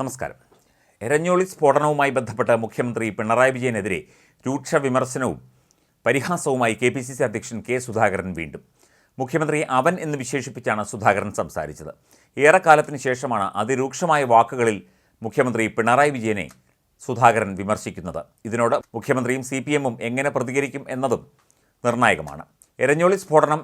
നമസ്കാരം. എരഞ്ഞോളി സ്ഫോടനവുമായി ബന്ധപ്പെട്ട് മുഖ്യമന്ത്രി പിണറായി വിജയനെതിരെ രൂക്ഷ വിമർശനവും പരിഹാസവുമായി കെ പി സി സി അധ്യക്ഷൻ കെ സുധാകരൻ വീണ്ടും. മുഖ്യമന്ത്രി അവൻ എന്ന് വിശേഷിപ്പിച്ചാണ് സുധാകരൻ സംസാരിച്ചത്. ഏറെക്കാലത്തിന് ശേഷമാണ് അതിരൂക്ഷമായ വാക്കുകളിൽ മുഖ്യമന്ത്രി പിണറായി വിജയനെ സുധാകരൻ വിമർശിക്കുന്നത്. ഇതിനോട് മുഖ്യമന്ത്രിയും സി പി എമ്മും എങ്ങനെ പ്രതികരിക്കും എന്നതും നിർണായകമാണ്. എരഞ്ഞോളി സ്ഫോടനം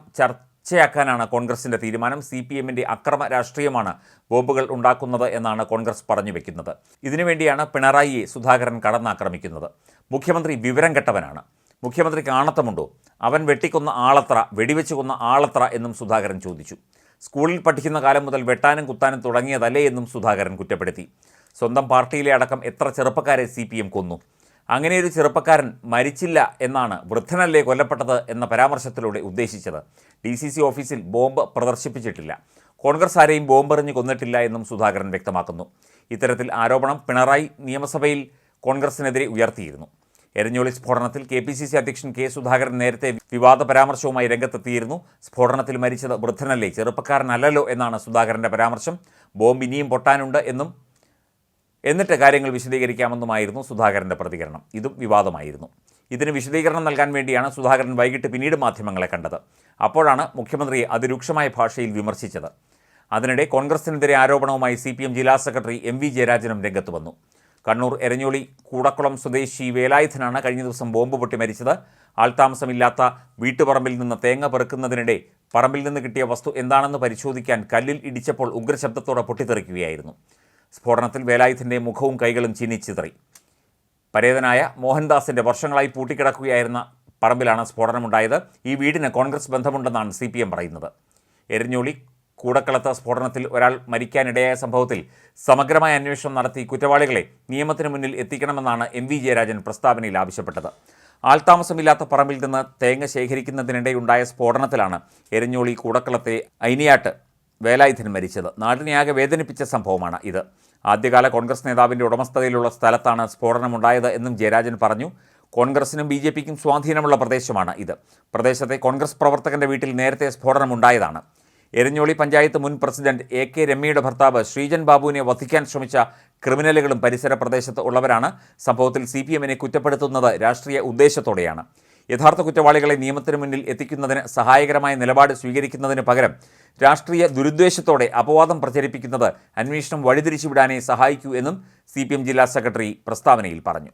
ചർച്ചയാക്കാനാണ് കോൺഗ്രസിന്റെ തീരുമാനം. സി പി എമ്മിന്റെ അക്രമ രാഷ്ട്രീയമാണ് ബോംബുകൾ ഉണ്ടാക്കുന്നത് എന്നാണ് കോൺഗ്രസ് പറഞ്ഞു വെക്കുന്നത്. ഇതിനുവേണ്ടിയാണ് പിണറായിയെ സുധാകരൻ കടന്നാക്രമിക്കുന്നത്. മുഖ്യമന്ത്രി വിവരം കെട്ടവനാണ്. മുഖ്യമന്ത്രിക്ക് ആണത്തമുണ്ടോ? അവൻ വെട്ടിക്കൊന്ന ആളത്ര വെടിവെച്ച് കൊന്ന ആളത്ര എന്നും സുധാകരൻ ചോദിച്ചു. സ്കൂളിൽ പഠിക്കുന്ന കാലം മുതൽ വെട്ടാനും കുത്താനും തുടങ്ങിയതല്ലേ എന്നും സുധാകരൻ കുറ്റപ്പെടുത്തി. സ്വന്തം പാർട്ടിയിലെ അടക്കം എത്ര ചെറുപ്പക്കാരെ സി കൊന്നു? അങ്ങനെയൊരു ചെറുപ്പക്കാരൻ മരിച്ചില്ല എന്നാണ് വൃദ്ധനല്ലേ കൊല്ലപ്പെട്ടത് എന്ന പരാമർശത്തിലൂടെ ഉദ്ദേശിച്ചത്. ഡി സി സി ഓഫീസിൽ ബോംബ് പ്രദർശിപ്പിച്ചിട്ടില്ല. കോൺഗ്രസ് ആരെയും ബോംബെറിഞ്ഞ് കൊന്നിട്ടില്ല എന്നും സുധാകരൻ വ്യക്തമാക്കുന്നു. ഇത്തരത്തിൽ ആരോപണം പിണറായി നിയമസഭയിൽ കോൺഗ്രസിനെതിരെ ഉയർത്തിയിരുന്നു. എരഞ്ഞോളി സ്ഫോടനത്തിൽ കെ പി സി സി അധ്യക്ഷൻ കെ സുധാകരൻ നേരത്തെ വിവാദ പരാമർശവുമായി രംഗത്തെത്തിയിരുന്നു. സ്ഫോടനത്തിൽ മരിച്ചത് വൃദ്ധനല്ലേ ചെറുപ്പക്കാരനല്ലല്ലോ എന്നാണ് സുധാകരന്റെ പരാമർശം. ബോംബ് ഇനിയും പൊട്ടാനുണ്ട് എന്നും എന്നിട്ട് കാര്യങ്ങൾ വിശദീകരിക്കാമെന്നുമായിരുന്നു സുധാകരന്റെ പ്രതികരണം. ഇതും വിവാദമായിരുന്നു. ഇതിന് വിശദീകരണം നൽകാൻ വേണ്ടിയാണ് സുധാകരൻ വൈകിട്ട് പിന്നീട് മാധ്യമങ്ങളെ കണ്ടത്. അപ്പോഴാണ് മുഖ്യമന്ത്രിയെ അതിരൂക്ഷമായ ഭാഷയിൽ വിമർശിച്ചത്. അതിനിടെ കോൺഗ്രസിനെതിരെ ആരോപണവുമായി സി ജില്ലാ സെക്രട്ടറി എം വി ജയരാജനും രംഗത്ത് വന്നു. കണ്ണൂർ എരഞ്ഞോളി കൂടക്കുളം സ്വദേശി വേലായുധനാണ് കഴിഞ്ഞ ദിവസം ബോംബ് പൊട്ടി മരിച്ചത്. ആൾതാമസമില്ലാത്ത വീട്ടുപറമ്പിൽ നിന്ന് തേങ്ങ പെറുക്കുന്നതിനിടെ പറമ്പിൽ നിന്ന് കിട്ടിയ വസ്തു എന്താണെന്ന് പരിശോധിക്കാൻ കല്ലിൽ ഇടിച്ചപ്പോൾ ഉഗ്രശബ്ദത്തോടെ പൊട്ടിത്തെറിക്കുകയായിരുന്നു. സ്ഫോടനത്തിൽ വേലായുധന്റെ മുഖവും കൈകളും ചിന്നിച്ചിതറി പരേതനായ മോഹൻദാസിന്റെ വർഷങ്ങളായി പൂട്ടിക്കിടക്കുകയായിരുന്ന പറമ്പിലാണ് സ്ഫോടനമുണ്ടായത്. ഈ വീടിന് കോൺഗ്രസ് ബന്ധമുണ്ടെന്നാണ് സി പി എം പറയുന്നത്. എരിഞ്ഞോളി കൂടക്കളത്ത് സ്ഫോടനത്തിൽ ഒരാൾ മരിക്കാനിടയായ സംഭവത്തിൽ സമഗ്രമായ അന്വേഷണം നടത്തി കുറ്റവാളികളെ നിയമത്തിന് മുന്നിൽ എത്തിക്കണമെന്നാണ് എം വി ജയരാജൻ പ്രസ്താവനയിൽ ആവശ്യപ്പെട്ടത്. ആൾതാമസമില്ലാത്ത പറമ്പിൽ നിന്ന് തേങ്ങ ശേഖരിക്കുന്നതിനിടെയുണ്ടായ സ്ഫോടനത്തിലാണ് എരഞ്ഞോളി കൂടക്കളത്തെ ഐനിയാട്ട് വേലായുധൻ മരിച്ചത്. നാടിനെയാകെ വേദനിപ്പിച്ച സംഭവമാണ് ഇത്. ആദ്യകാല കോൺഗ്രസ് നേതാവിന്റെ ഉടമസ്ഥതയിലുള്ള സ്ഥലത്താണ് സ്ഫോടനമുണ്ടായത് എന്നും ജയരാജൻ പറഞ്ഞു. കോൺഗ്രസിനും ബി ജെ പിക്കും സ്വാധീനമുള്ള പ്രദേശമാണ് ഇത്. പ്രദേശത്തെ കോൺഗ്രസ് പ്രവർത്തകന്റെ വീട്ടിൽ നേരത്തെ സ്ഫോടനമുണ്ടായതാണ്. എരഞ്ഞോളി പഞ്ചായത്ത് മുൻ പ്രസിഡന്റ് എ കെ രമ്യയുടെ ഭർത്താവ് ശ്രീജൻ ബാബുവിനെ വധിക്കാൻ ശ്രമിച്ച ക്രിമിനലുകളും പരിസര പ്രദേശത്ത് ഉള്ളവരാണ് സംഭവത്തിൽ സി പി എമ്മിനെ കുറ്റപ്പെടുത്തുന്നത് രാഷ്ട്രീയ ഉദ്ദേശത്തോടെയാണ്. യഥാർത്ഥ കുറ്റവാളികളെ നിയമത്തിന് മുന്നിൽ എത്തിക്കുന്നതിന് സഹായകരമായ നിലപാട് സ്വീകരിക്കുന്നതിന് പകരം രാഷ്ട്രീയ ദുരുദ്ദേശത്തോടെ അപവാദം പ്രചരിപ്പിക്കുന്നത് അന്വേഷണം വഴിതിരിച്ചുവിടാനേ സഹായിക്കൂ എന്നും സി ജില്ലാ സെക്രട്ടറി പ്രസ്താവനയിൽ പറഞ്ഞു.